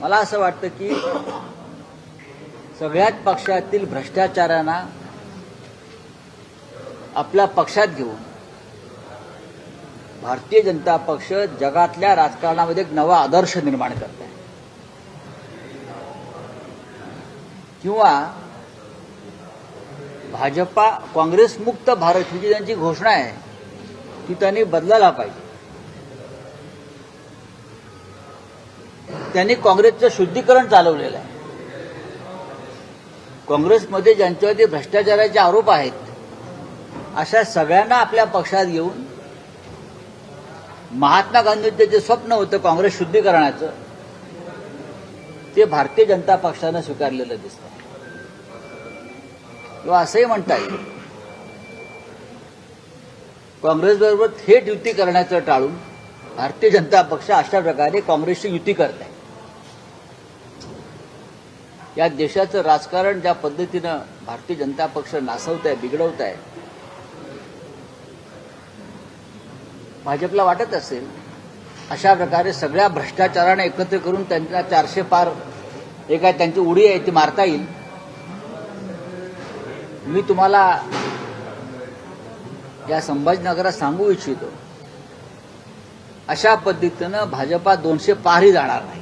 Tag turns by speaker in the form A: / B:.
A: मला असं वाटतं की सगळ्याच पक्षातील भ्रष्टाचारांना आपल्या पक्षात घेऊन भारतीय जनता पक्ष जगातल्या राजकारणामध्ये एक नवा आदर्श निर्माण करत आहे किंवा भाजपा काँग्रेस मुक्त भारत ही जी त्यांची घोषणा आहे ती त्यांनी बदलायला पाहिजे. त्यांनी काँग्रेसचं शुद्धीकरण चालवलेलं आहे. काँग्रेसमध्ये ज्यांच्यावरती भ्रष्टाचाराचे आरोप आहेत अशा सगळ्यांना आपल्या पक्षात घेऊन महात्मा गांधींचं जे स्वप्न होतं काँग्रेस शुद्धीकरणाचं ते भारतीय जनता पक्षानं स्वीकारलेलं दिसतं. किंवा असंही म्हणता येईल काँग्रेसबरोबर थेट युती करण्याचं टाळून भारतीय जनता पक्ष अशा प्रकारे काँग्रेसची युती करत आहे. या देशाचं राजकारण ज्या पद्धतीनं भारतीय जनता पक्ष नासवत आहे बिघडवत आहे भाजपला वाटत असेल अशा प्रकारे सगळ्या भ्रष्टाचाराने एकत्र करून त्यांना चारशे पार जे काय त्यांची उडी आहे ती मारता येईल. मी तुम्हाला या संभाजीनगरात सांगू इच्छितो. अशा पद्धतीनं भाजपा दोनशे पारही जाणार नाही.